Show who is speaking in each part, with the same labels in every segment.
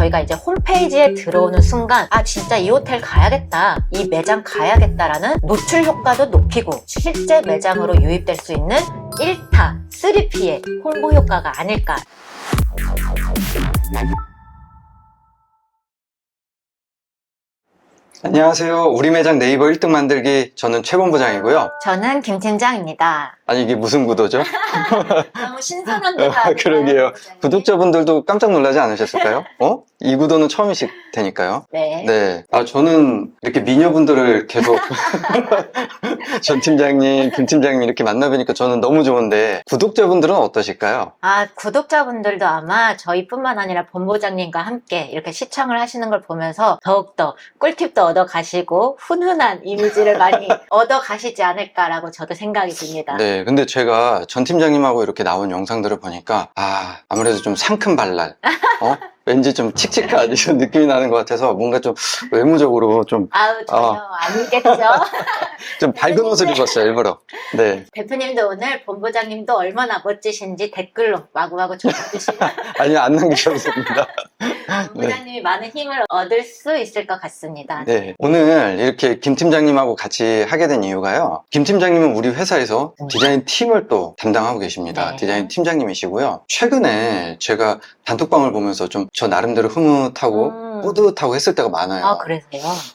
Speaker 1: 저희가 이제 홈페이지에 들어오는 순간 아 진짜 이 호텔 가야겠다 이 매장 가야겠다라는 노출 효과도 높이고 실제 매장으로 유입될 수 있는 1타 3P의 홍보 효과가 아닐까
Speaker 2: 안녕하세요. 우리 매장 네이버 1등 만들기 저는 최본 부장이고요.
Speaker 1: 저는 김 팀장입니다
Speaker 2: 아니 이게 무슨 구도죠?
Speaker 1: 너무 신선한 데가
Speaker 2: 아, 그러게요. 구독자분들도 깜짝 놀라지 않으셨을까요? 어? 이 구도는 처음이실 테니까요.
Speaker 1: 네.
Speaker 2: 네. 아, 저는 이렇게 미녀분들을 계속 전 팀장님, 김 팀장님 이렇게 만나뵈니까 저는 너무 좋은데 구독자분들은 어떠실까요?
Speaker 1: 아, 구독자분들도 아마 저희뿐만 아니라 본부장님과 함께 이렇게 시청을 하시는 걸 보면서 더욱더 꿀팁도 얻어 가시고 훈훈한 이미지를 많이 얻어 가시지 않을까라고 저도 생각이 듭니다.
Speaker 2: 네. 근데 제가 전 팀장님하고 이렇게 나온 영상들을 보니까 아, 아무래도 좀 상큼 발랄. 어? 왠지 좀 칙칙한 이런 느낌이 나는 것 같아서 뭔가 좀 외모적으로 좀,
Speaker 1: 아우, 전혀
Speaker 2: 어.
Speaker 1: 아니겠죠.
Speaker 2: 좀 밝은 옷을 입었어요, 일부러. 네.
Speaker 1: 대표님도 오늘 본부장님도 얼마나 멋지신지 댓글로 마구마구 적어주시면
Speaker 2: 아니, 안 남기셔도 됩니다.
Speaker 1: 본부장님이 많은 힘을 얻을 수 있을 것 같습니다.
Speaker 2: 네. 오늘 이렇게 김 팀장님하고 같이 하게 된 이유가요. 김 팀장님은 우리 회사에서
Speaker 1: 음.
Speaker 2: 디자인 팀을 또 담당하고 계십니다.
Speaker 1: 네.
Speaker 2: 디자인 팀장님이시고요. 최근에 제가 단톡방을 보면서 좀 저 나름대로 흐뭇하고
Speaker 1: 음.
Speaker 2: 뿌듯하고 했을 때가 많아요.
Speaker 1: 아?
Speaker 2: 그리고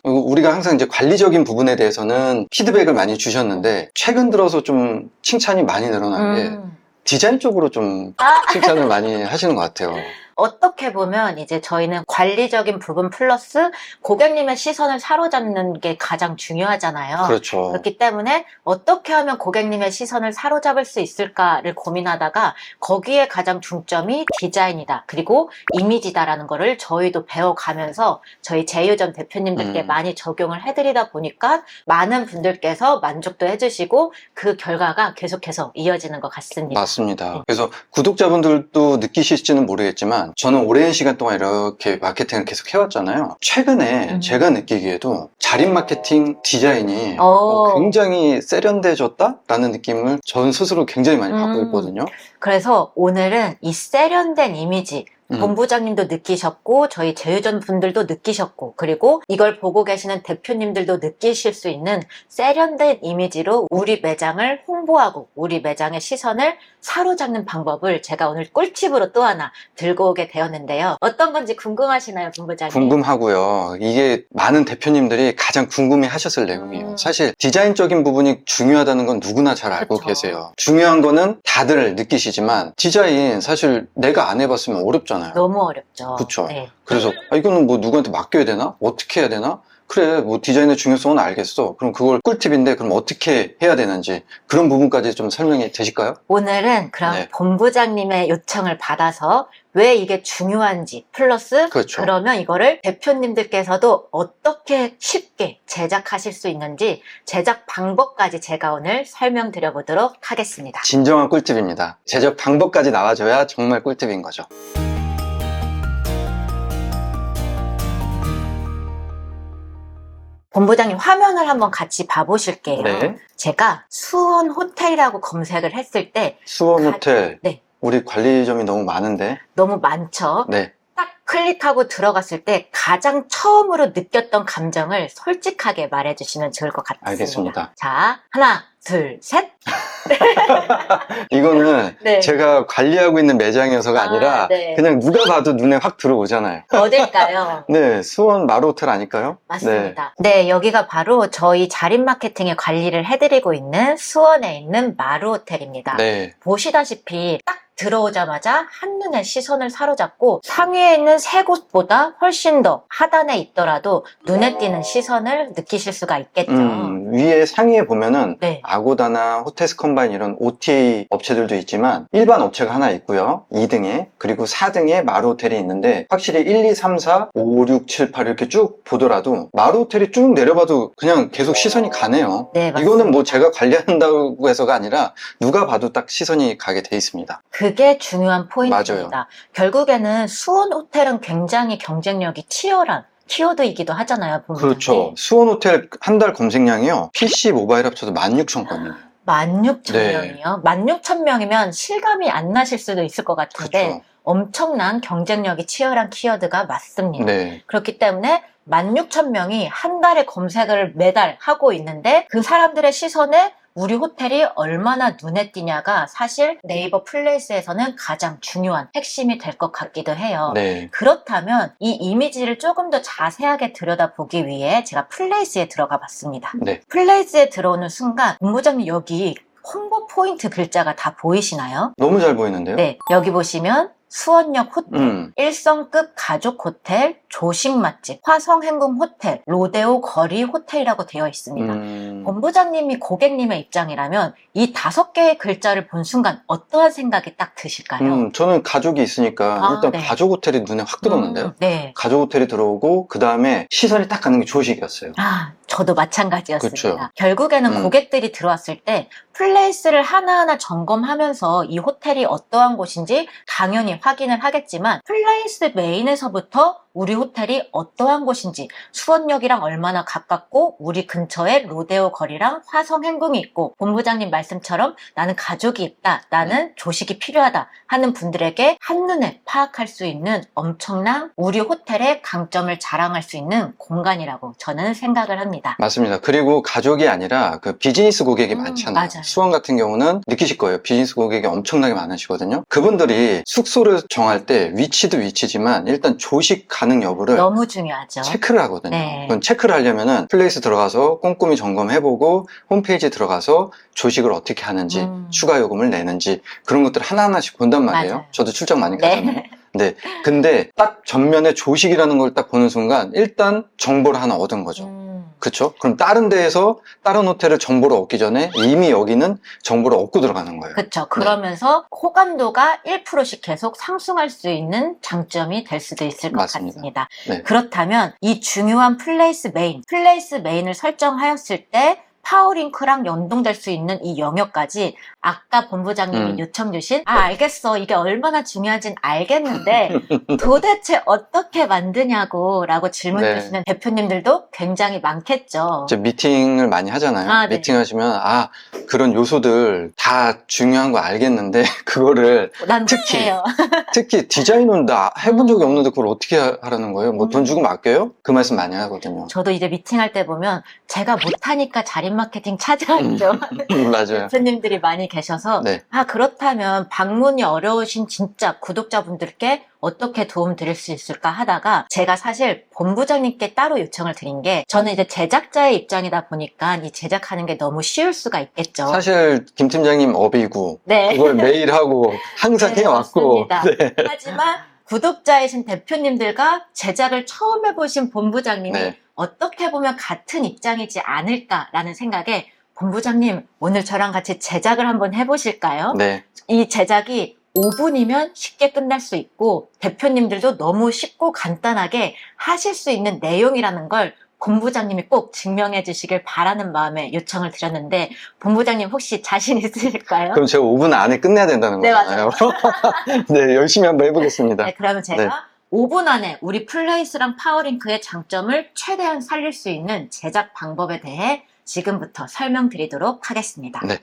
Speaker 2: 우리가 항상 이제 관리적인 부분에 대해서는 피드백을 많이 주셨는데 최근 들어서 좀 칭찬이 많이 늘어난 게
Speaker 1: 음.
Speaker 2: 디자인 쪽으로 좀
Speaker 1: 아.
Speaker 2: 칭찬을 많이 하시는 것 같아요.
Speaker 1: 어떻게 보면 이제 저희는 관리적인 부분 플러스 고객님의 시선을 사로잡는 게 가장 중요하잖아요.
Speaker 2: 그렇죠.
Speaker 1: 그렇기 때문에 어떻게 하면 고객님의 시선을 사로잡을 수 있을까를 고민하다가 거기에 가장 중점이 디자인이다. 그리고 이미지다라는 거를 저희도 배워가면서 저희 제휴점 대표님들께
Speaker 2: 음.
Speaker 1: 많이 적용을 해드리다 보니까 많은 분들께서 만족도 해주시고 그 결과가 계속해서 이어지는 것 같습니다.
Speaker 2: 맞습니다.
Speaker 1: 네.
Speaker 2: 그래서 구독자분들도 느끼실지는 모르겠지만 저는 오랜 시간 동안 이렇게 마케팅을 계속 해왔잖아요. 최근에
Speaker 1: 음.
Speaker 2: 제가 느끼기에도 자립 마케팅 디자인이
Speaker 1: 어.
Speaker 2: 어, 굉장히 세련돼졌다라는 느낌을 전 스스로 굉장히 많이 받고
Speaker 1: 음.
Speaker 2: 있거든요.
Speaker 1: 그래서 오늘은 이 세련된 이미지
Speaker 2: 음.
Speaker 1: 본부장님도 느끼셨고 저희 제휴전 분들도 느끼셨고 그리고 이걸 보고 계시는 대표님들도 느끼실 수 있는 세련된 이미지로 우리 매장을 홍보하고 우리 매장의 시선을 사로잡는 방법을 제가 오늘 꿀팁으로 또 하나 들고 오게 되었는데요. 어떤 건지 궁금하시나요, 본부장님?
Speaker 2: 궁금하고요. 이게 많은 대표님들이 가장 궁금해 하셨을 내용이에요.
Speaker 1: 음.
Speaker 2: 사실 디자인적인 부분이 중요하다는 건 누구나 잘 알고
Speaker 1: 그쵸.
Speaker 2: 계세요. 중요한 거는 다들 느끼시지만 디자인 사실 내가 안 해봤으면 어렵잖아요.
Speaker 1: 너무 어렵죠.
Speaker 2: 그쵸.
Speaker 1: 네.
Speaker 2: 그래서 아, 이거는 뭐 누구한테 맡겨야 되나? 어떻게 해야 되나? 그래 뭐 디자인의 중요성은 알겠어. 그럼 그걸 꿀팁인데 그럼 어떻게 해야 되는지 그런 부분까지 좀 설명이 되실까요?
Speaker 1: 오늘은 그럼
Speaker 2: 네.
Speaker 1: 본부장님의 요청을 받아서 왜 이게 중요한지 플러스
Speaker 2: 그렇죠.
Speaker 1: 그러면 이거를 대표님들께서도 어떻게 쉽게 제작하실 수 있는지 제작 방법까지 제가 오늘 설명드려 보도록 하겠습니다.
Speaker 2: 진정한 꿀팁입니다. 제작 방법까지 나와줘야 정말 꿀팁인 거죠.
Speaker 1: 본부장님 화면을 한번 같이 봐보실게요.
Speaker 2: 네.
Speaker 1: 제가 수원 호텔이라고 검색을 했을 때
Speaker 2: 수원
Speaker 1: 가-
Speaker 2: 호텔
Speaker 1: 네.
Speaker 2: 우리 관리점이 너무 많은데
Speaker 1: 너무 많죠.
Speaker 2: 네.
Speaker 1: 딱 클릭하고 들어갔을 때 가장 처음으로 느꼈던 감정을 솔직하게 말해주시면 좋을 것 같습니다.
Speaker 2: 알겠습니다.
Speaker 1: 자, 하나, 둘, 셋.
Speaker 2: 이거는
Speaker 1: 네.
Speaker 2: 제가 관리하고 있는 매장이어서가
Speaker 1: 아,
Speaker 2: 아니라
Speaker 1: 네.
Speaker 2: 그냥 누가 봐도 눈에 확 들어오잖아요.
Speaker 1: 어딜까요?
Speaker 2: 네, 수원 마루 호텔 아닐까요?
Speaker 1: 맞습니다. 네. 여기가 바로 저희 자립 마케팅의 관리를 해드리고 있는 수원에 있는 마루 호텔입니다.
Speaker 2: 네.
Speaker 1: 보시다시피 딱 들어오자마자 한눈에 시선을 사로잡고 상위에 있는 세 곳보다 훨씬 더 하단에 있더라도 눈에 띄는 시선을 느끼실 수가 있겠죠.
Speaker 2: 음, 위에 상위에 보면은
Speaker 1: 네.
Speaker 2: 아고다나 호텔스 컴바인 이런 OTA 업체들도 있지만 일반 업체가 하나 있고요. 2등에 그리고 4등에 마루 호텔이 있는데 확실히 1, 2, 3, 4, 5, 6, 7, 8 이렇게 쭉 보더라도 마루 호텔이 쭉 내려봐도 그냥 계속 시선이 가네요.
Speaker 1: 네.
Speaker 2: 이거는 뭐 제가 관리한다고 해서가 아니라 누가 봐도 딱 시선이 가게 돼 있습니다.
Speaker 1: 그게 중요한 포인트입니다. 결국에는 수원 호텔은 굉장히 경쟁력이 치열한 키워드이기도 하잖아요. 본부장님.
Speaker 2: 그렇죠. 수원 호텔 한 달 검색량이요. PC 모바일 합쳐도 16,000건이에요.
Speaker 1: 16,000명이요? 16,000명이면 실감이 안 나실 수도 있을 것 같은데
Speaker 2: 그렇죠.
Speaker 1: 엄청난 경쟁력이 치열한 키워드가 맞습니다.
Speaker 2: 네.
Speaker 1: 그렇기 때문에 16,000명이 한 달에 검색을 매달 하고 있는데 그 사람들의 시선에 우리 호텔이 얼마나 눈에 띄냐가 사실 네이버 플레이스에서는 가장 중요한 핵심이 될 것 같기도 해요.
Speaker 2: 네.
Speaker 1: 그렇다면 이 이미지를 조금 더 자세하게 들여다보기 위해 제가 플레이스에 들어가 봤습니다.
Speaker 2: 네.
Speaker 1: 플레이스에 들어오는 순간 본부장님 여기 홍보 포인트 글자가 다 보이시나요?
Speaker 2: 너무 잘 보이는데요?
Speaker 1: 네, 여기 보시면 수원역 호텔,
Speaker 2: 음.
Speaker 1: 1성급 가족 호텔, 조식 맛집, 화성 행궁 호텔, 로데오 거리 호텔이라고 되어 있습니다.
Speaker 2: 음.
Speaker 1: 본부장님이 고객님의 입장이라면 이 다섯 개의 글자를 본 순간 어떠한 생각이 딱 드실까요?
Speaker 2: 음, 저는 가족이 있으니까
Speaker 1: 아,
Speaker 2: 일단
Speaker 1: 네.
Speaker 2: 가족 호텔이 눈에 확 들어오는데요.
Speaker 1: 음, 네.
Speaker 2: 가족 호텔이 들어오고 그 다음에 시선이 딱 가는 게 조식이었어요.
Speaker 1: 아, 저도 마찬가지였습니다.
Speaker 2: 그쵸.
Speaker 1: 결국에는
Speaker 2: 음.
Speaker 1: 고객들이 들어왔을 때 플레이스를 하나하나 점검하면서 이 호텔이 어떠한 곳인지 당연히 확인을 하겠지만 플레이스 메인에서부터 우리 호텔이 어떠한 곳인지 수원역이랑 얼마나 가깝고 우리 근처에 로데오 거리랑 화성 행궁이 있고 본부장님 말씀처럼 나는 가족이 있다 나는 조식이 필요하다 하는 분들에게 한눈에 파악할 수 있는 엄청난 우리 호텔의 강점을 자랑할 수 있는 공간이라고 저는 생각을 합니다.
Speaker 2: 맞습니다. 그리고 가족이 아니라 그 비즈니스 고객이
Speaker 1: 음,
Speaker 2: 많잖아요.
Speaker 1: 맞아요.
Speaker 2: 수원 같은 경우는 느끼실 거예요. 비즈니스 고객이 엄청나게 많으시거든요. 그분들이 숙소 를 정할 때 위치도 위치지만 일단 조식 가능 여부를
Speaker 1: 너무 중요하죠.
Speaker 2: 체크를 하거든요.
Speaker 1: 네.
Speaker 2: 그건 체크를 하려면은 플레이스 들어가서 꼼꼼히 점검해보고 홈페이지 들어가서 조식을 어떻게 하는지
Speaker 1: 음.
Speaker 2: 추가 요금을 내는지 그런 것들을 하나하나씩 본단 말이에요.
Speaker 1: 맞아요.
Speaker 2: 저도 출장 많이
Speaker 1: 네.
Speaker 2: 가잖아요. 네. 근데 딱 전면에 조식이라는 걸 딱 보는 순간 일단 정보를 하나 얻은 거죠.
Speaker 1: 음,
Speaker 2: 그쵸? 그럼 다른 데에서 다른 호텔을 정보를 얻기 전에 이미 여기는 정보를 얻고 들어가는 거예요.
Speaker 1: 그렇죠. 그러면서 호감도가 1%씩 계속 상승할 수 있는 장점이 될 수도 있을 것
Speaker 2: 맞습니다.
Speaker 1: 같습니다.
Speaker 2: 네.
Speaker 1: 그렇다면 이 중요한 플레이스 메인, 플레이스 메인을 설정하였을 때 파워링크랑 연동될 수 있는 이 영역까지 아까 본부장님이
Speaker 2: 음.
Speaker 1: 요청 주신 아 알겠어 이게 얼마나 중요한진 알겠는데 도대체 어떻게 만드냐고 라고 질문
Speaker 2: 네.
Speaker 1: 주시는 대표님들도 굉장히 많겠죠.
Speaker 2: 이제 미팅을 많이 하잖아요.
Speaker 1: 아, 네.
Speaker 2: 미팅 하시면, 아, 그런 요소들 다 중요한 거 알겠는데, 그거를
Speaker 1: 난
Speaker 2: 특히
Speaker 1: 특히 해요.
Speaker 2: 특히 디자인은 나 해본 적이 없는데 그걸 어떻게 하- 하라는 거예요? 뭐돈
Speaker 1: 음.
Speaker 2: 주고 맡겨요? 그 말씀 많이 하거든요.
Speaker 1: 저도 이제 미팅할 때 보면 제가 못하니까 자립 마케팅 찾아왔죠.
Speaker 2: 맞아요.
Speaker 1: 대표님들이 많이 계셔서
Speaker 2: 네.
Speaker 1: 아 그렇다면 방문이 어려우신 진짜 구독자분들께 어떻게 도움 드릴 수 있을까 하다가 제가 사실 본부장님께 따로 요청을 드린 게 저는 이제 제작자의 입장이다 보니까 이 제작하는 게 너무 쉬울 수가 있겠죠.
Speaker 2: 사실 김 팀장님 업이고
Speaker 1: 네.
Speaker 2: 그걸 매일 하고 항상
Speaker 1: 네,
Speaker 2: 해왔고. 네.
Speaker 1: 하지만 구독자이신 대표님들과 제작을 처음 해보신 본부장님이
Speaker 2: 네.
Speaker 1: 어떻게 보면 같은 입장이지 않을까라는 생각에 본부장님 오늘 저랑 같이 제작을 한번 해보실까요?
Speaker 2: 네.
Speaker 1: 이 제작이 5분이면 쉽게 끝날 수 있고 대표님들도 너무 쉽고 간단하게 하실 수 있는 내용이라는 걸 본부장님이 꼭 증명해 주시길 바라는 마음에 요청을 드렸는데 본부장님 혹시 자신 있으실까요?
Speaker 2: 그럼 제가 5분 안에 끝내야 된다는
Speaker 1: 네,
Speaker 2: 거잖아요. 네, 열심히 한번 해보겠습니다.
Speaker 1: 네, 그러면 제가
Speaker 2: 네.
Speaker 1: 5분 안에 우리 플레이스랑 파워링크의 장점을 최대한 살릴 수 있는 제작 방법에 대해 지금부터 설명드리도록 하겠습니다.
Speaker 2: 네.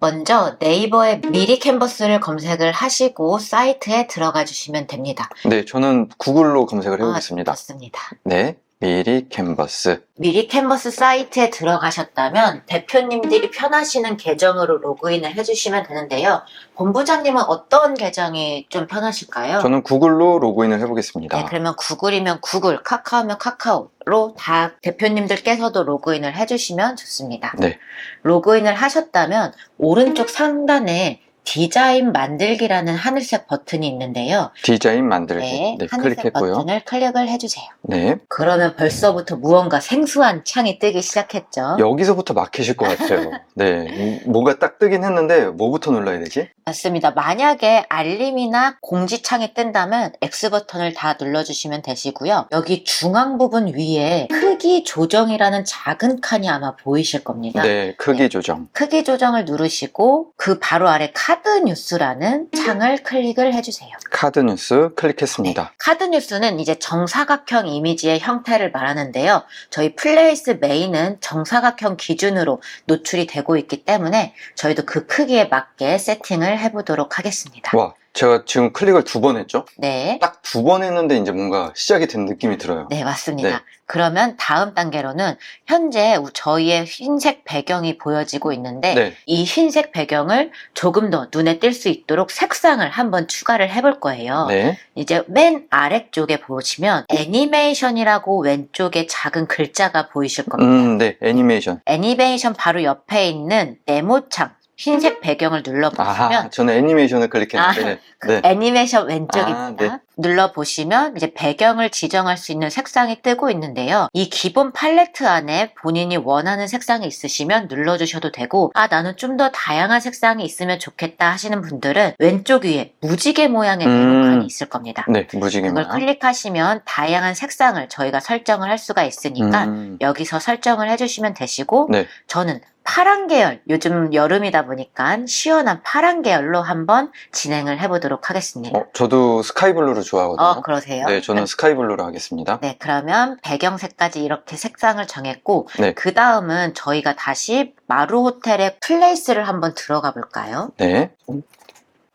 Speaker 1: 먼저 네이버에 미리 캔버스를 검색을 하시고 사이트에 들어가 주시면 됩니다.
Speaker 2: 네, 저는 구글로 검색을 해보겠습니다.
Speaker 1: 아, 좋습니다.
Speaker 2: 네, 미리 캔버스.
Speaker 1: 미리 캔버스 사이트에 들어가셨다면 대표님들이 편하시는 계정으로 로그인을 해주시면 되는데요. 본부장님은 어떤 계정이 좀 편하실까요?
Speaker 2: 저는 구글로 로그인을 해보겠습니다.
Speaker 1: 네, 그러면 구글이면 구글, 카카오면 카카오로 다 대표님들께서도 로그인을 해주시면 좋습니다.
Speaker 2: 네.
Speaker 1: 로그인을 하셨다면 오른쪽 상단에 디자인 만들기라는 하늘색 버튼이 있는데요.
Speaker 2: 디자인 만들기.
Speaker 1: 네,
Speaker 2: 네,
Speaker 1: 하늘색
Speaker 2: 클릭했고요.
Speaker 1: 버튼을 클릭을 해주세요.
Speaker 2: 네.
Speaker 1: 그러면 벌써부터 무언가 생소한 창이 뜨기 시작했죠.
Speaker 2: 여기서부터 막히실 것 같아요. 네. 음, 뭐가 딱 뜨긴 했는데, 뭐부터 눌러야 되지?
Speaker 1: 맞습니다. 만약에 알림이나 공지창이 뜬다면 X 버튼을 다 눌러주시면 되시고요. 여기 중앙 부분 위에 크기 조정이라는 작은 칸이 아마 보이실 겁니다.
Speaker 2: 네, 크기 조정.
Speaker 1: 크기 조정을 누르시고 그 바로 아래 카드 뉴스라는 창을 클릭을 해주세요.
Speaker 2: 카드 뉴스 클릭했습니다.
Speaker 1: 카드 뉴스는 이제 정사각형 이미지의 형태를 말하는데요. 저희 플레이스 메인은 정사각형 기준으로 노출이 되고 있기 때문에 저희도 그 크기에 맞게 세팅을 해보도록 하겠습니다.
Speaker 2: 와, 제가 지금 클릭을 두 번 했죠?
Speaker 1: 네.
Speaker 2: 딱 두 번 했는데 이제 뭔가 시작이 된 느낌이 들어요.
Speaker 1: 네, 맞습니다.
Speaker 2: 네.
Speaker 1: 그러면 다음 단계로는 현재 저희의 흰색 배경이 보여지고 있는데
Speaker 2: 네.
Speaker 1: 이 흰색 배경을 조금 더 눈에 띌 수 있도록 색상을 한번 추가를 해볼 거예요.
Speaker 2: 네.
Speaker 1: 이제 맨 아래쪽에 보시면 애니메이션이라고 왼쪽에 작은 글자가 보이실 겁니다.
Speaker 2: 음, 네. 애니메이션.
Speaker 1: 애니메이션 바로 옆에 있는 네모창 흰색 배경을 눌러보시면
Speaker 2: 아, 저는 애니메이션을 클릭했는데.
Speaker 1: 그
Speaker 2: 네.
Speaker 1: 애니메이션 왼쪽입니다.
Speaker 2: 아, 네.
Speaker 1: 눌러보시면 이제 배경을 지정할 수 있는 색상이 뜨고 있는데요. 이 기본 팔레트 안에 본인이 원하는 색상이 있으시면 눌러주셔도 되고 아 나는 좀 더 다양한 색상이 있으면 좋겠다 하시는 분들은 왼쪽 위에 무지개 모양의
Speaker 2: 음.
Speaker 1: 메뉴칸이 있을 겁니다.
Speaker 2: 네, 무지개만.
Speaker 1: 그걸 클릭하시면 다양한 색상을 저희가 설정을 할 수가 있으니까
Speaker 2: 음,
Speaker 1: 여기서 설정을 해주시면 되시고
Speaker 2: 네.
Speaker 1: 저는 파란 계열 요즘 여름이다 보니까 시원한 파란 계열로 한번 진행을 해보도록 하겠습니다.
Speaker 2: 어, 저도 스카이블루를 좋아하거든요.
Speaker 1: 어, 그러세요?
Speaker 2: 네, 저는 스카이블루로 하겠습니다.
Speaker 1: 네, 그러면 배경색까지 이렇게 색상을 정했고,
Speaker 2: 네.
Speaker 1: 그 다음은 저희가 다시 마루 호텔의 플레이스를 한번 들어가 볼까요?
Speaker 2: 네.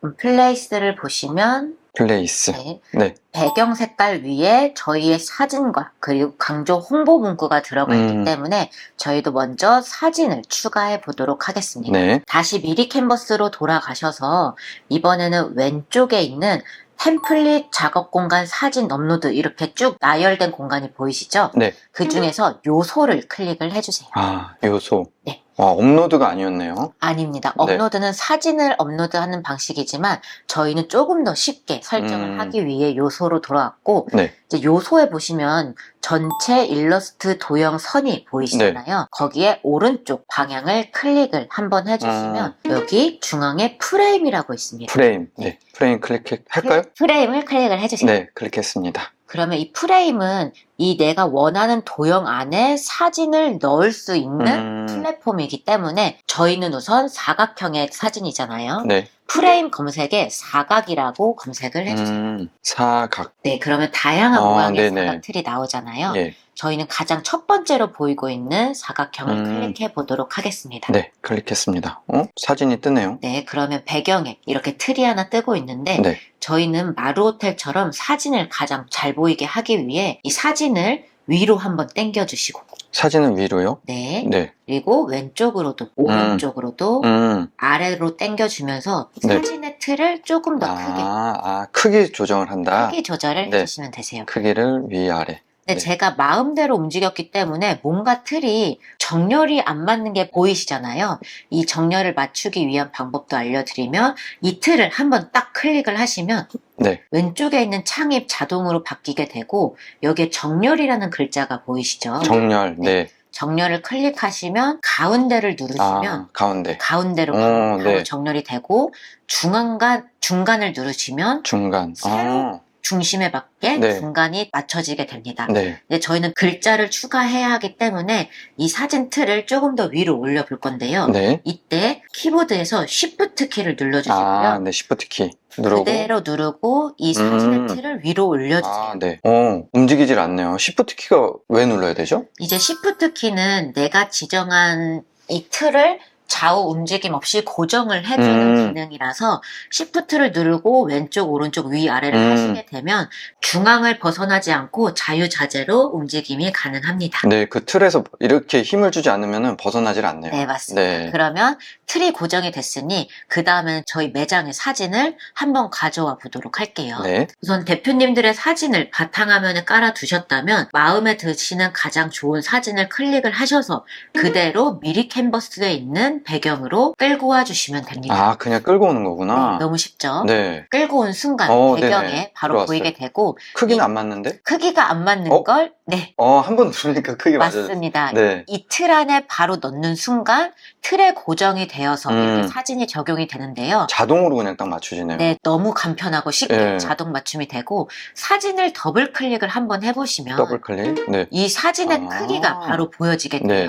Speaker 1: 음, 플레이스를 보시면,
Speaker 2: 플레이스.
Speaker 1: 네,
Speaker 2: 네.
Speaker 1: 배경 색깔 위에 저희의 사진과 그리고 강조 홍보 문구가 들어가 있기
Speaker 2: 음.
Speaker 1: 때문에 저희도 먼저 사진을 추가해 보도록 하겠습니다.
Speaker 2: 네.
Speaker 1: 다시 미리 캔버스로 돌아가셔서 이번에는 왼쪽에 있는 템플릿 작업 공간 사진 업로드 이렇게 쭉 나열된 공간이 보이시죠?
Speaker 2: 네.
Speaker 1: 그 중에서 요소를 클릭을 해주세요.
Speaker 2: 아, 요소.
Speaker 1: 네.
Speaker 2: 와, 업로드가 아니었네요.
Speaker 1: 아닙니다.
Speaker 2: 네.
Speaker 1: 업로드는 사진을 업로드하는 방식이지만 저희는 조금 더 쉽게 설정을
Speaker 2: 음.
Speaker 1: 하기 위해 요소로 돌아왔고
Speaker 2: 네.
Speaker 1: 이제 요소에 보시면 전체 일러스트 도형 선이 보이시잖아요.
Speaker 2: 네.
Speaker 1: 거기에 오른쪽 방향을 클릭을 한번 해주시면
Speaker 2: 음.
Speaker 1: 여기 중앙에 프레임이라고 있습니다.
Speaker 2: 프레임. 네. 프레임 클릭할까요?
Speaker 1: 프레임을 클릭을 해주세요.
Speaker 2: 네, 클릭했습니다.
Speaker 1: 그러면 이 프레임은 이 내가 원하는 도형 안에 사진을 넣을 수 있는
Speaker 2: 음.
Speaker 1: 플랫폼이기 때문에 저희는 우선 사각형의 사진이잖아요.
Speaker 2: 네.
Speaker 1: 프레임 검색에 사각이라고 검색을 해주세요.
Speaker 2: 음, 사각.
Speaker 1: 네, 그러면 다양한
Speaker 2: 어,
Speaker 1: 모양의
Speaker 2: 네네.
Speaker 1: 사각 틀이 나오잖아요.
Speaker 2: 예.
Speaker 1: 저희는 가장 첫 번째로 보이고 있는 사각형을
Speaker 2: 음.
Speaker 1: 클릭해 보도록 하겠습니다.
Speaker 2: 네, 클릭했습니다. 어? 사진이 뜨네요.
Speaker 1: 네, 그러면 배경에 이렇게 틀이 하나 뜨고 있는데
Speaker 2: 네.
Speaker 1: 저희는 마루호텔처럼 사진을 가장 잘 보이게 하기 위해 이 사진 을 위로 한번 당겨 주시고
Speaker 2: 사진은 위로요?
Speaker 1: 네.
Speaker 2: 네.
Speaker 1: 그리고 왼쪽으로도 오른쪽으로도
Speaker 2: 음.
Speaker 1: 아래로 당겨 주면서
Speaker 2: 네.
Speaker 1: 사진의 틀을 조금 더 크게
Speaker 2: 아, 아, 크기 조정을 한다.
Speaker 1: 크기 조절을
Speaker 2: 네.
Speaker 1: 해주시면 되세요.
Speaker 2: 크기를 위아래.
Speaker 1: 근데
Speaker 2: 네.
Speaker 1: 제가 마음대로 움직였기 때문에 뭔가 틀이 정렬이 안 맞는 게 보이시잖아요. 이 정렬을 맞추기 위한 방법도 알려드리면 이 틀을 한번 딱 클릭을 하시면
Speaker 2: 네.
Speaker 1: 왼쪽에 있는 창이 자동으로 바뀌게 되고 여기에 정렬이라는 글자가 보이시죠?
Speaker 2: 정렬. 네.
Speaker 1: 정렬을 클릭하시면 가운데를 누르시면
Speaker 2: 아, 가운데.
Speaker 1: 가운데로
Speaker 2: 어,
Speaker 1: 바로
Speaker 2: 네.
Speaker 1: 정렬이 되고 중앙과 중간을 누르시면
Speaker 2: 중간.
Speaker 1: 새로 중심에 맞게
Speaker 2: 네.
Speaker 1: 중간이 맞춰지게 됩니다.
Speaker 2: 아, 네.
Speaker 1: 근데 저희는 글자를 추가해야 하기 때문에 이 사진 틀을 조금 더 위로 올려 볼 건데요.
Speaker 2: 네.
Speaker 1: 이때 키보드에서 Shift 키를 눌러 주시고요.
Speaker 2: 아, 네. 시프트 키 누르고.
Speaker 1: 그대로 누르고 이 사진의
Speaker 2: 음.
Speaker 1: 틀을 위로 올려주세요.
Speaker 2: 아, 네. 어, 움직이질 않네요. 시프트 키가 왜 눌러야 되죠?
Speaker 1: 이제 Shift 키는 내가 지정한 이 틀을 좌우 움직임 없이 고정을 해주는
Speaker 2: 음.
Speaker 1: 기능이라서 Shift를 누르고 왼쪽, 오른쪽, 위, 아래를
Speaker 2: 음.
Speaker 1: 하시게 되면 중앙을 벗어나지 않고 자유자재로 움직임이 가능합니다.
Speaker 2: 네, 그 틀에서 이렇게 힘을 주지 않으면 벗어나질 않네요.
Speaker 1: 네, 맞습니다.
Speaker 2: 네.
Speaker 1: 그러면 틀이 고정이 됐으니 그 다음엔 저희 매장의 사진을 한번 가져와 보도록 할게요.
Speaker 2: 네.
Speaker 1: 우선 대표님들의 사진을 바탕화면에 깔아 두셨다면 마음에 드시는 가장 좋은 사진을 클릭을 하셔서 그대로 미리 캔버스에 있는 배경으로 끌고 와 주시면 됩니다.
Speaker 2: 아, 그냥 끌고 오는 거구나.
Speaker 1: 네, 너무 쉽죠?
Speaker 2: 네.
Speaker 1: 끌고 온 순간
Speaker 2: 어,
Speaker 1: 배경에
Speaker 2: 네네.
Speaker 1: 바로
Speaker 2: 들어왔어요.
Speaker 1: 보이게 되고
Speaker 2: 크기는
Speaker 1: 이-
Speaker 2: 안 맞는데?
Speaker 1: 크기가 안 맞는
Speaker 2: 어?
Speaker 1: 걸 네,
Speaker 2: 어, 한 번 누르니까 크게 맞아요.
Speaker 1: 맞습니다.
Speaker 2: 네.
Speaker 1: 이틀 안에 바로 넣는 순간 틀에 고정이 되어서
Speaker 2: 음.
Speaker 1: 이렇게 사진이 적용이 되는데요.
Speaker 2: 자동으로 그냥 딱 맞추시네요.
Speaker 1: 네, 너무 간편하고 쉽게
Speaker 2: 네.
Speaker 1: 자동 맞춤이 되고 사진을 더블 클릭을 한번 해보시면
Speaker 2: 더블 클릭. 네.
Speaker 1: 이 사진의
Speaker 2: 아.
Speaker 1: 크기가 바로 보여지게
Speaker 2: 네.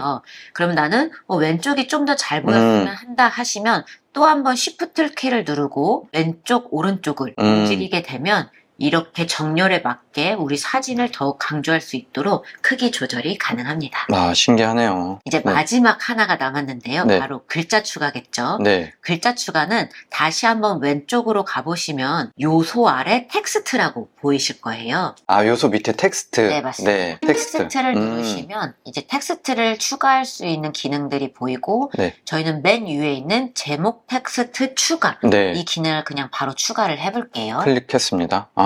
Speaker 1: 그럼 나는 어, 왼쪽이 좀 더 잘 보였으면
Speaker 2: 음.
Speaker 1: 한다 하시면 또 한번 Shift 키를 누르고 왼쪽 오른쪽을
Speaker 2: 음.
Speaker 1: 움직이게 되면 이렇게 정렬에 맞게 우리 사진을 더욱 강조할 수 있도록 크기 조절이 가능합니다.
Speaker 2: 아, 신기하네요.
Speaker 1: 이제
Speaker 2: 네.
Speaker 1: 마지막 하나가 남았는데요.
Speaker 2: 네.
Speaker 1: 바로 글자 추가겠죠.
Speaker 2: 네.
Speaker 1: 글자 추가는 다시 한번 왼쪽으로 가보시면 요소 아래 텍스트라고 보이실 거예요.
Speaker 2: 아, 요소 밑에 텍스트.
Speaker 1: 네, 맞습니다.
Speaker 2: 네, 텍스트.
Speaker 1: 텍스트를
Speaker 2: 음.
Speaker 1: 누르시면 이제 텍스트를 추가할 수 있는 기능들이 보이고
Speaker 2: 네.
Speaker 1: 저희는 맨 위에 있는 제목 텍스트 추가
Speaker 2: 네.
Speaker 1: 이 기능을 그냥 바로 추가를 해볼게요.
Speaker 2: 클릭했습니다. 아,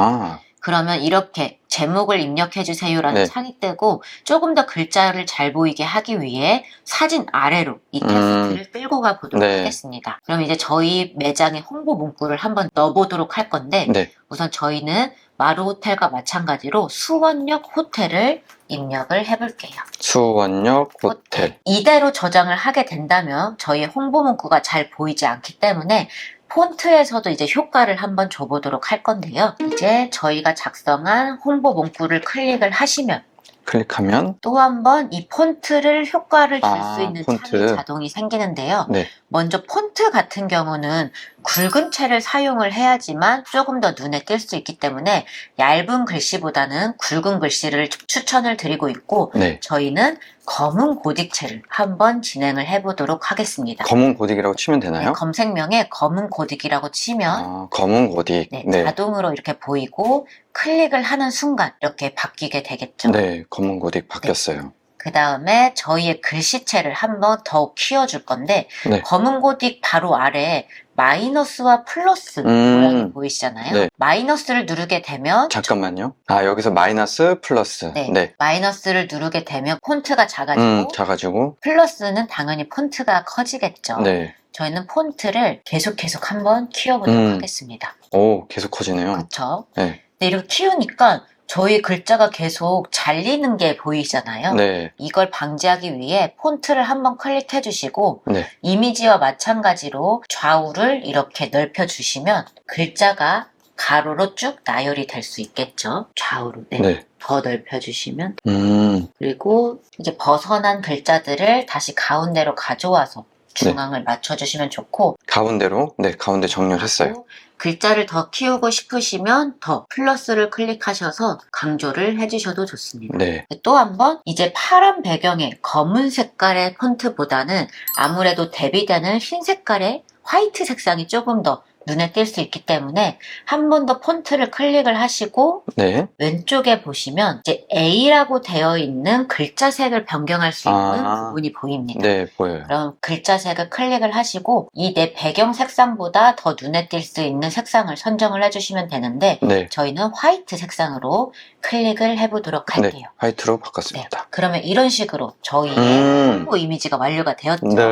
Speaker 1: 그러면 이렇게 제목을 입력해 주세요라는
Speaker 2: 네.
Speaker 1: 창이 뜨고 조금 더 글자를 잘 보이게 하기 위해 사진 아래로 이 텍스트를 끌고 가 보도록
Speaker 2: 음. 네.
Speaker 1: 하겠습니다. 그럼 이제 저희 매장의 홍보 문구를 한번 넣어보도록 할 건데
Speaker 2: 네.
Speaker 1: 우선 저희는 마루 호텔과 마찬가지로 수원역 호텔을 입력을 해볼게요.
Speaker 2: 수원역 호텔.
Speaker 1: 이대로 저장을 하게 된다면 저희의 홍보 문구가 잘 보이지 않기 때문에 폰트에서도 이제 효과를 한번 줘보도록 할 건데요. 이제 저희가 작성한 홍보 문구를 클릭을 하시면
Speaker 2: 클릭하면
Speaker 1: 또 한번 이 폰트를 효과를 줄 수
Speaker 2: 아,
Speaker 1: 있는
Speaker 2: 폰트.
Speaker 1: 창이 자동이 생기는데요.
Speaker 2: 네.
Speaker 1: 먼저 폰트 같은 경우는 굵은 채를 사용을 해야지만 조금 더 눈에 띌 수 있기 때문에 얇은 글씨보다는 굵은 글씨를 추- 추천을 드리고 있고
Speaker 2: 네.
Speaker 1: 저희는 검은 고딕체를 한번 진행을 해보도록 하겠습니다.
Speaker 2: 검은 고딕이라고 치면 되나요?
Speaker 1: 네, 검색명에 검은 고딕이라고 치면
Speaker 2: 아, 검은 고딕.
Speaker 1: 네,
Speaker 2: 네.
Speaker 1: 자동으로 이렇게 보이고 클릭을 하는 순간 이렇게 바뀌게 되겠죠.
Speaker 2: 네, 검은 고딕 바뀌었어요.
Speaker 1: 그 다음에 저희의 글씨체를 한번 더욱 키워줄 건데
Speaker 2: 네.
Speaker 1: 검은 고딕 바로 아래 마이너스와 플러스
Speaker 2: 음.
Speaker 1: 모양이 보이시잖아요.
Speaker 2: 네.
Speaker 1: 마이너스를 누르게 되면
Speaker 2: 잠깐만요. 아, 여기서 마이너스 플러스.
Speaker 1: 네,
Speaker 2: 네.
Speaker 1: 마이너스를 누르게 되면 폰트가 작아지고
Speaker 2: 음, 작아지고.
Speaker 1: 플러스는 당연히 폰트가 커지겠죠.
Speaker 2: 네.
Speaker 1: 저희는 폰트를 계속 계속 한번 키워보도록
Speaker 2: 음.
Speaker 1: 하겠습니다.
Speaker 2: 오, 계속 커지네요.
Speaker 1: 그렇죠?
Speaker 2: 네.
Speaker 1: 근데 이렇게 키우니까 저희 글자가 계속 잘리는 게 보이잖아요.
Speaker 2: 네.
Speaker 1: 이걸 방지하기 위해 폰트를 한번 클릭해 주시고
Speaker 2: 네.
Speaker 1: 이미지와 마찬가지로 좌우를 이렇게 넓혀 주시면 글자가 가로로 쭉 나열이 될 수 있겠죠. 좌우로. 네.
Speaker 2: 네.
Speaker 1: 더 넓혀 주시면
Speaker 2: 음,
Speaker 1: 그리고 이제 벗어난 글자들을 다시 가운데로 가져와서
Speaker 2: 네.
Speaker 1: 중앙을 맞춰 주시면 좋고
Speaker 2: 가운데로. 네, 가운데 정렬했어요.
Speaker 1: 글자를 더 키우고 싶으시면 더 플러스를 클릭하셔서 강조를 해주셔도 좋습니다.
Speaker 2: 네.
Speaker 1: 또 한 번 이제 파란 배경에 검은 색깔의 폰트보다는 아무래도 대비되는 흰 색깔의 화이트 색상이 조금 더 눈에 띌 수 있기 때문에 한 번 더 폰트를 클릭을 하시고
Speaker 2: 네.
Speaker 1: 왼쪽에 보시면 이제 A라고 되어 있는 글자 색을 변경할 수 있는
Speaker 2: 아.
Speaker 1: 부분이 보입니다.
Speaker 2: 네, 보여요.
Speaker 1: 그럼 글자색을 클릭을 하시고 이 내 배경 색상보다 더 눈에 띌 수 있는 색상을 선정을 해주시면 되는데
Speaker 2: 네.
Speaker 1: 저희는 화이트 색상으로 클릭을 해보도록 할게요.
Speaker 2: 네. 화이트로
Speaker 1: 네.
Speaker 2: 바꿨습니다.
Speaker 1: 그러면 이런 식으로 저희의
Speaker 2: 음.
Speaker 1: 홍보 이미지가 완료가 되었죠.
Speaker 2: 네.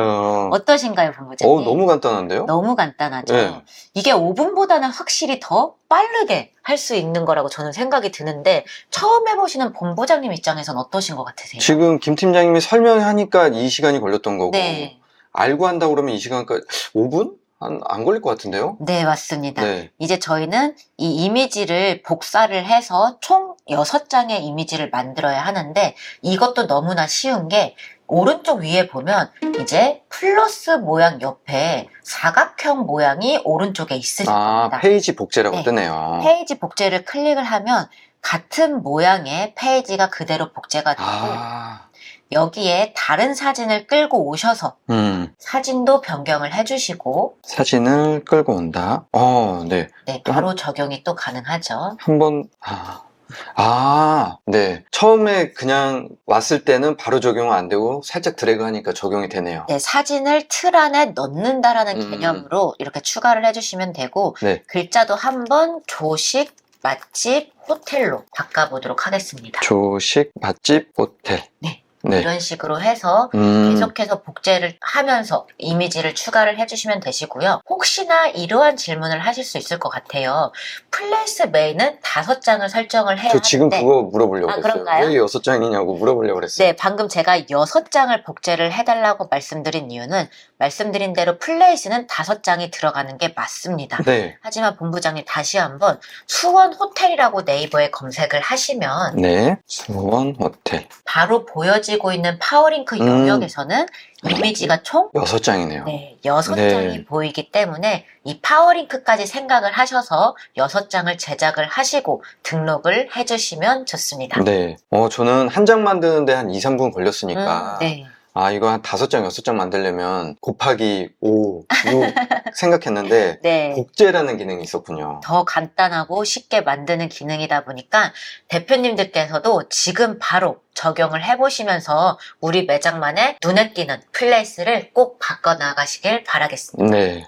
Speaker 1: 어떠신가요, 본부장님?
Speaker 2: 어, 너무 간단한데요?
Speaker 1: 너무 간단하죠.
Speaker 2: 네.
Speaker 1: 이게 5분보다는 확실히 더 빠르게 할 수 있는 거라고 저는 생각이 드는데 처음 해보시는 본부장님 입장에선 어떠신 것 같으세요?
Speaker 2: 지금 김 팀장님이 설명하니까 이 시간이 걸렸던 거고
Speaker 1: 네,
Speaker 2: 알고 한다고 그러면 이 시간까지 5분? 안, 안 걸릴 것 같은데요?
Speaker 1: 네 맞습니다.
Speaker 2: 네.
Speaker 1: 이제 저희는 이 이미지를 복사를 해서 총 6장의 이미지를 만들어야 하는데 이것도 너무나 쉬운 게 오른쪽 위에 보면 이제 플러스 모양 옆에 사각형 모양이 오른쪽에
Speaker 2: 아,
Speaker 1: 겁니다.
Speaker 2: 페이지 복제라고
Speaker 1: 네.
Speaker 2: 뜨네요.
Speaker 1: 페이지 복제를 클릭을 하면 같은 모양의 페이지가 그대로 복제가 되고
Speaker 2: 아,
Speaker 1: 여기에 다른 사진을 끌고 오셔서
Speaker 2: 음,
Speaker 1: 사진도 변경을 해주시고
Speaker 2: 사진을 끌고 온다. 어, 네.
Speaker 1: 네,
Speaker 2: 또
Speaker 1: 바로 적용이 또 가능하죠.
Speaker 2: 한번, 아, 아, 네. 처음에 그냥 왔을 때는 바로 적용 안 되고 살짝 드래그 하니까 적용이 되네요.
Speaker 1: 네, 사진을 틀 안에 넣는다라는
Speaker 2: 음.
Speaker 1: 개념으로 이렇게 추가를 해주시면 되고
Speaker 2: 네.
Speaker 1: 글자도 한번 조식, 맛집, 호텔로 바꿔보도록 하겠습니다.
Speaker 2: 조식, 맛집, 호텔. 네.
Speaker 1: 이런 식으로 해서
Speaker 2: 음,
Speaker 1: 계속해서 복제를 하면서 이미지를 추가를 해주시면 되시고요. 혹시나 이러한 질문을 하실 수 있을 것 같아요. 플레이스 메인은 다섯 장을 설정을 해야
Speaker 2: 저 지금
Speaker 1: 하는데
Speaker 2: 그거 물어보려고
Speaker 1: 아,
Speaker 2: 했어요.
Speaker 1: 그런가요?
Speaker 2: 왜 여섯 장이냐고 물어보려고 그랬어요.
Speaker 1: 네, 방금 제가 여섯 장을 복제를 해달라고 말씀드린 이유는 말씀드린 대로 플레이스는 다섯 장이 들어가는 게 맞습니다.
Speaker 2: 네.
Speaker 1: 하지만 본부장님 다시 한번 수원 호텔이라고 네이버에 검색을 하시면
Speaker 2: 네. 수원 호텔.
Speaker 1: 바로 보여지고 있는 파워링크
Speaker 2: 음.
Speaker 1: 영역에서는 이미지가 총
Speaker 2: 여섯 장이네요.
Speaker 1: 네, 여섯
Speaker 2: 네.
Speaker 1: 장이 보이기 때문에 이 파워링크까지 생각을 하셔서 여섯 장을 제작을 하시고 등록을 해주시면 좋습니다.
Speaker 2: 네. 어, 저는 한 장 만드는데 한 2, 3분 걸렸으니까.
Speaker 1: 음, 네.
Speaker 2: 아, 이거 한 다섯 장, 여섯 장 만들려면 곱하기 5, 6 생각했는데
Speaker 1: 네.
Speaker 2: 복제라는 기능이 있었군요.
Speaker 1: 더 간단하고 쉽게 만드는 기능이다 보니까 대표님들께서도 지금 바로 적용을 해보시면서 우리 매장만의 눈에 띄는 플레이스를 꼭 바꿔 나가시길 바라겠습니다.
Speaker 2: 네.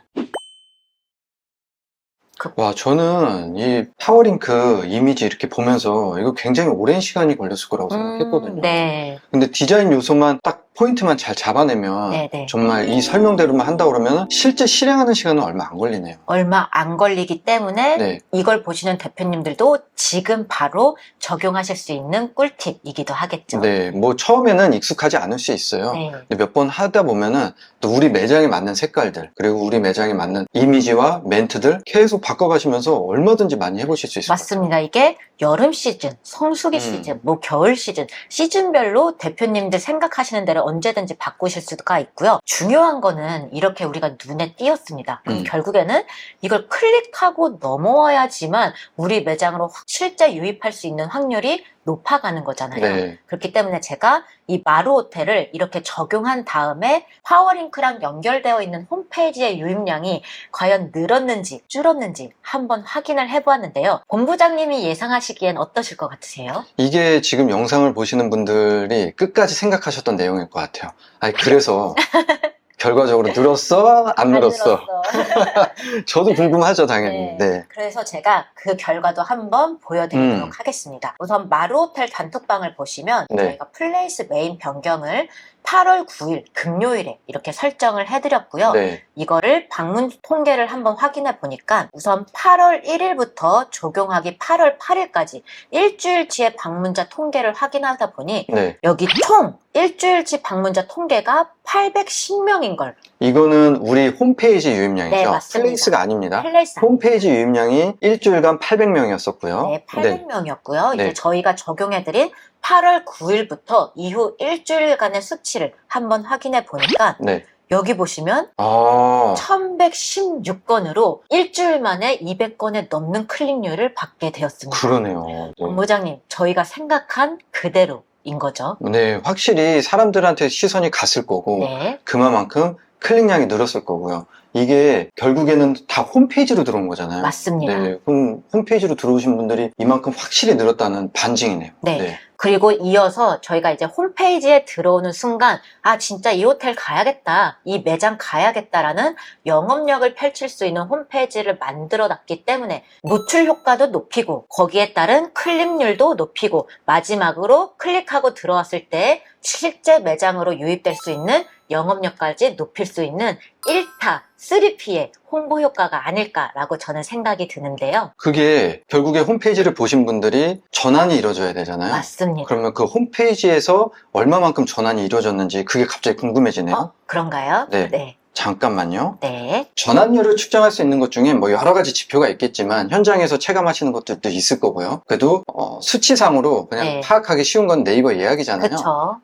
Speaker 1: 그-
Speaker 2: 와, 저는 이 파워링크 이미지 이렇게 보면서 이거 굉장히 오랜 시간이 걸렸을 거라고 생각했거든요.
Speaker 1: 음, 네.
Speaker 2: 근데 디자인 요소만 딱 포인트만 잘 잡아내면
Speaker 1: 네네.
Speaker 2: 정말 이 설명대로만 한다 그러면 실제 실행하는 시간은 얼마 안 걸리네요.
Speaker 1: 얼마 안 걸리기 때문에
Speaker 2: 네.
Speaker 1: 이걸 보시는 대표님들도 지금 바로 적용하실 수 있는 꿀팁이기도 하겠죠.
Speaker 2: 네, 뭐 처음에는 익숙하지 않을 수 있어요.
Speaker 1: 네.
Speaker 2: 몇 번 하다 보면은 또 우리 매장에 맞는 색깔들 그리고 우리 매장에 맞는 이미지와 멘트들 계속 바꿔가시면서 얼마든지 많이 해보실 수 있을 것
Speaker 1: 맞습니다. 이게 여름 시즌, 성수기
Speaker 2: 음.
Speaker 1: 시즌, 뭐 겨울 시즌, 시즌별로 대표님들 생각하시는 대로 언제든지 바꾸실 수가 있고요. 중요한 거는 이렇게 우리가 눈에 띄었습니다. 그럼
Speaker 2: 음.
Speaker 1: 결국에는 이걸 클릭하고 넘어와야지만 우리 매장으로 확- 실제 유입할 수 있는 확률이 높아가는 거잖아요.
Speaker 2: 네,
Speaker 1: 그렇기 때문에 제가 이 마루 호텔을 이렇게 적용한 다음에 파워링크랑 연결되어 있는 홈페이지의 유입량이 과연 늘었는지 줄었는지 한번 확인을 해보았는데요. 본부장님이 예상하시기엔 어떠실 것 같으세요?
Speaker 2: 이게 지금 영상을 보시는 분들이 끝까지 생각하셨던 내용일 것 같아요. 아니 그래서 결과적으로 늘었어? 안 늘었어? 저도 궁금하죠, 당연히.
Speaker 1: 네.
Speaker 2: 네.
Speaker 1: 그래서 제가 그 결과도 한번 보여드리도록
Speaker 2: 음.
Speaker 1: 하겠습니다. 우선 마루 호텔 단톡방을 보시면
Speaker 2: 네.
Speaker 1: 저희가 플레이스 메인 변경을 8월 9일 금요일에 이렇게 설정을 해드렸고요.
Speaker 2: 네.
Speaker 1: 이거를 방문 통계를 한번 확인해 보니까 우선 8월 1일부터 적용하기 8월 8일까지 일주일치의 방문자 통계를 확인하다 보니
Speaker 2: 네.
Speaker 1: 여기 총 일주일치 방문자 통계가 810명인 걸
Speaker 2: 이거는 우리 홈페이지 유입량이죠.
Speaker 1: 네, 맞습니다.
Speaker 2: 플레이스가 아닙니다.
Speaker 1: 플레이스 안
Speaker 2: 홈페이지 유입량이 일주일간 800명이었었고요.
Speaker 1: 네, 800명이었고요.
Speaker 2: 네.
Speaker 1: 이제 저희가 적용해드린 8월 9일부터 이후 일주일간의 수치를 한번 확인해 보니까
Speaker 2: 네.
Speaker 1: 여기 보시면
Speaker 2: 아,
Speaker 1: 1116건으로 일주일 만에 200건에 넘는 클릭률을 받게 되었습니다.
Speaker 2: 그러네요. 네.
Speaker 1: 본부장님, 저희가 생각한 그대로 인 거죠.
Speaker 2: 네, 확실히 사람들한테 시선이 갔을 거고,
Speaker 1: 네.
Speaker 2: 그만큼 클릭량이 늘었을 거고요. 이게 결국에는 다 홈페이지로 들어온 거잖아요.
Speaker 1: 맞습니다.
Speaker 2: 네, 그럼 홈페이지로 들어오신 분들이 이만큼 확실히 늘었다는 반증이네요.
Speaker 1: 네. 그리고 이어서 저희가 이제 홈페이지에 들어오는 순간, 아, 진짜 이 호텔 가야겠다. 이 매장 가야겠다라는 영업력을 펼칠 수 있는 홈페이지를 만들어 놨기 때문에 노출 효과도 높이고, 거기에 따른 클릭률도 높이고, 마지막으로 클릭하고 들어왔을 때 실제 매장으로 유입될 수 있는 영업력까지 높일 수 있는 1타, 3P의 홍보 효과가 아닐까라고 저는 생각이 드는데요.
Speaker 2: 그게 결국에 홈페이지를 보신 분들이 전환이 이루어져야 되잖아요.
Speaker 1: 맞습니다.
Speaker 2: 그러면 그 홈페이지에서 얼마만큼 전환이 이루어졌는지 그게 갑자기 궁금해지네요.
Speaker 1: 어? 그런가요?
Speaker 2: 네.
Speaker 1: 네.
Speaker 2: 잠깐만요.
Speaker 1: 네.
Speaker 2: 전환율을 측정할 수 있는 것 중에 뭐 여러 가지 지표가 있겠지만 현장에서 체감하시는 것들도 있을 거고요. 그래도 어, 수치상으로 그냥
Speaker 1: 네.
Speaker 2: 파악하기 쉬운 건 네이버 예약이잖아요.
Speaker 1: 그쵸.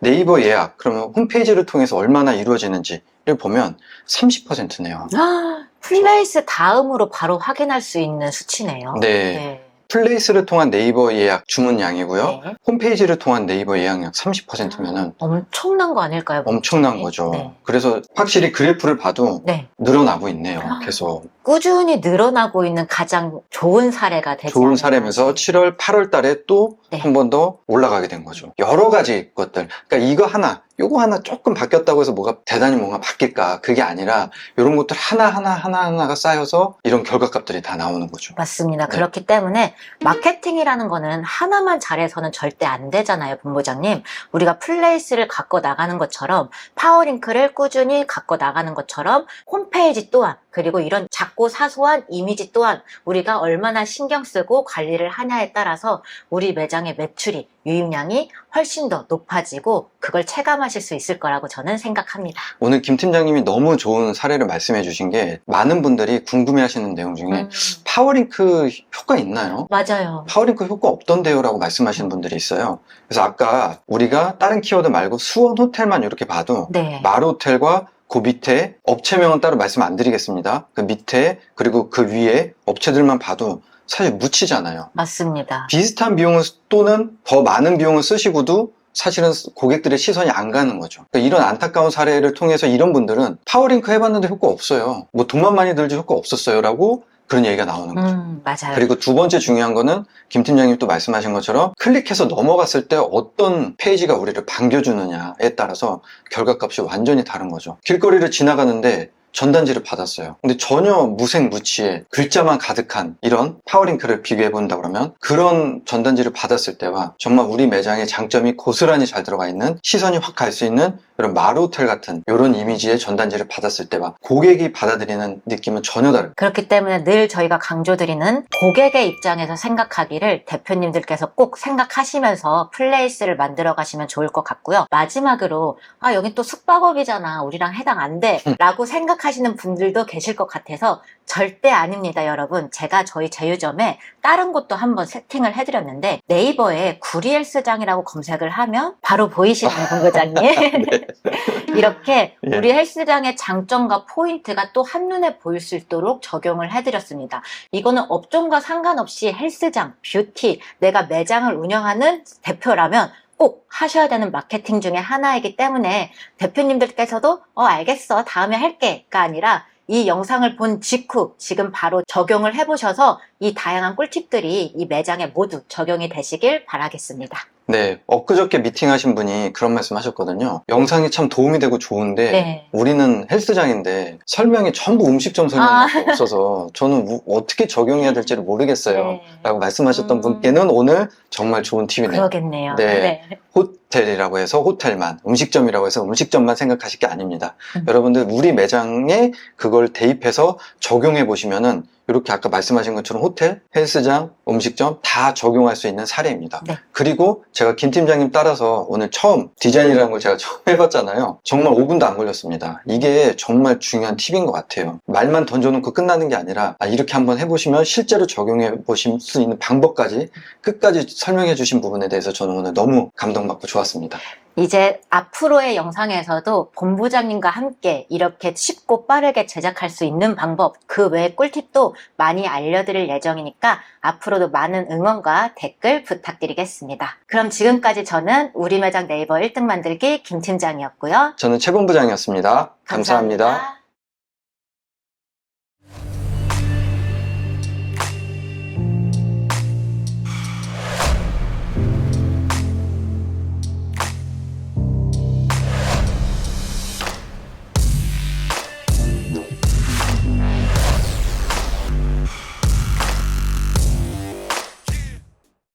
Speaker 2: 네이버 예약 그러면 홈페이지를 통해서 얼마나 이루어지는지를 보면 30%네요.
Speaker 1: 아, 플레이스 다음으로 바로 확인할 수 있는 수치네요.
Speaker 2: 네. 플레이스를 통한 네이버 예약 주문량이고요.
Speaker 1: 네.
Speaker 2: 홈페이지를 통한 네이버 예약량 30%면은
Speaker 1: 엄청난 거 아닐까요?
Speaker 2: 엄청난
Speaker 1: 네.
Speaker 2: 거죠.
Speaker 1: 네.
Speaker 2: 그래서 확실히 그래프를 봐도
Speaker 1: 네.
Speaker 2: 늘어나고 있네요.
Speaker 1: 아.
Speaker 2: 계속
Speaker 1: 꾸준히 늘어나고 있는 가장 좋은 사례가 되지
Speaker 2: 좋은 사례면서
Speaker 1: 싶습니다.
Speaker 2: 7월, 8월 달에 또
Speaker 1: 네.
Speaker 2: 한 번 더 올라가게 된 거죠. 여러 가지 것들. 그러니까 이거 하나, 요거 하나 조금 바뀌었다고 해서 뭐가 대단히 뭔가 바뀔까? 그게 아니라 이런 것들 하나하나 하나하나가 쌓여서 이런 결과값들이 다 나오는 거죠.
Speaker 1: 맞습니다.
Speaker 2: 네.
Speaker 1: 그렇기 때문에 마케팅이라는 거는 하나만 잘해서는 절대 안 되잖아요, 본부장님. 우리가 플레이스를 갖고 나가는 것처럼 파워링크를 꾸준히 갖고 나가는 것처럼 홈페이지 또한 그리고 이런 작고 사소한 이미지 또한 우리가 얼마나 신경 쓰고 관리를 하냐에 따라서 우리 매장의 매출이 유입량이 훨씬 더 높아지고 그걸 체감하실 수 있을 거라고 저는 생각합니다.
Speaker 2: 오늘 김 팀장님이 너무 좋은 사례를 말씀해 주신 게 많은 분들이 궁금해 하시는 내용 중에
Speaker 1: 음,
Speaker 2: 파워링크 효과 있나요?
Speaker 1: 맞아요.
Speaker 2: 파워링크 효과 없던데요? 라고 말씀하시는 분들이 있어요. 그래서 아까 우리가 다른 키워드 말고 수원 호텔만 이렇게 봐도
Speaker 1: 네.
Speaker 2: 마루 호텔과 그 밑에 업체명은 따로 말씀 안 드리겠습니다. 그 밑에 그리고 그 위에 업체들만 봐도 사실 묻히잖아요.
Speaker 1: 맞습니다.
Speaker 2: 비슷한 비용을 쓰- 또는 더 많은 비용을 쓰시고도 사실은 고객들의 시선이 안 가는 거죠. 그러니까 이런 안타까운 사례를 통해서 이런 분들은 파워링크 해봤는데 효과 없어요. 뭐 돈만 많이 들지 효과 없었어요. 라고 그런 얘기가 나오는 거죠.
Speaker 1: 음, 맞아요.
Speaker 2: 그리고 두 번째 중요한 거는 김 팀장님 또 말씀하신 것처럼 클릭해서 넘어갔을 때 어떤 페이지가 우리를 반겨주느냐에 따라서 결과값이 완전히 다른 거죠. 길거리를 지나가는데 전단지를 받았어요. 근데 전혀 무색무취에 글자만 가득한 이런 파워링크를 비교해 본다 그러면 그런 전단지를 받았을 때와 정말 우리 매장의 장점이 고스란히 잘 들어가 있는 시선이 확 갈 수 있는 이런 마루호텔 같은 이런 이미지의 전단지를 받았을 때와 고객이 받아들이는 느낌은 전혀 다릅니다.
Speaker 1: 그렇기 때문에 늘 저희가 강조드리는 고객의 입장에서 생각하기를 대표님들께서 꼭 생각하시면서 플레이스를 만들어 가시면 좋을 것 같고요. 마지막으로 아 여긴 또 숙박업이잖아. 우리랑 해당 안 돼. 라고 생각하시는 분들도 계실 것 같아서 절대 아닙니다 여러분. 제가 저희 제휴점에 다른 곳도 한번 세팅을 해드렸는데 네이버에 구리헬스장이라고 검색을 하면 바로 보이시나요 본부장님 이렇게
Speaker 2: 예.
Speaker 1: 우리 헬스장의 장점과 포인트가 또 한눈에 보일 수 있도록 적용을 해드렸습니다. 이거는 업종과 상관없이 헬스장, 뷰티, 내가 매장을 운영하는 대표라면 꼭 하셔야 되는 마케팅 중에 하나이기 때문에 대표님들께서도 어 알겠어 다음에 할게가 아니라 이 영상을 본 직후 지금 바로 적용을 해보셔서 이 다양한 꿀팁들이 이 매장에 모두 적용이 되시길 바라겠습니다.
Speaker 2: 네, 엊그저께 미팅하신 분이 그런 말씀 하셨거든요. 영상이 참 도움이 되고 좋은데
Speaker 1: 네.
Speaker 2: 우리는 헬스장인데 설명이 전부 음식점 설명밖에
Speaker 1: 아.
Speaker 2: 없어서 저는 우- 어떻게 적용해야 될지를 모르겠어요.
Speaker 1: 네.
Speaker 2: 라고 말씀하셨던
Speaker 1: 음.
Speaker 2: 분께는 오늘 정말 좋은 팁이네요.
Speaker 1: 그러겠네요.
Speaker 2: 네. 호텔이라고 해서 호텔만, 음식점이라고 해서 음식점만 생각하실 게 아닙니다.
Speaker 1: 음.
Speaker 2: 여러분들 우리 매장에 그걸 대입해서 적용해 보시면은 이렇게 아까 말씀하신 것처럼 호텔, 헬스장, 음식점 다 적용할 수 있는 사례입니다.
Speaker 1: 네.
Speaker 2: 그리고 제가 김 팀장님 따라서 오늘 처음 디자인이라는 걸 제가 처음 해봤잖아요. 정말 5분도 안 걸렸습니다. 이게 정말 중요한 팁인 것 같아요. 말만 던져놓고 끝나는 게 아니라 아, 이렇게 한번 해보시면 실제로 적용해 보실 수 있는 방법까지 끝까지 설명해 주신 부분에 대해서 저는 오늘 너무 감동받고 좋았습니다.
Speaker 1: 이제 앞으로의 영상에서도 본부장님과 함께 이렇게 쉽고 빠르게 제작할 수 있는 방법, 그 외의 꿀팁도 많이 알려드릴 예정이니까 앞으로도 많은 응원과 댓글 부탁드리겠습니다. 그럼 지금까지 저는 우리 매장 네이버 1등 만들기 김 팀장이었고요.
Speaker 2: 저는 최 본부장이었습니다 감사합니다.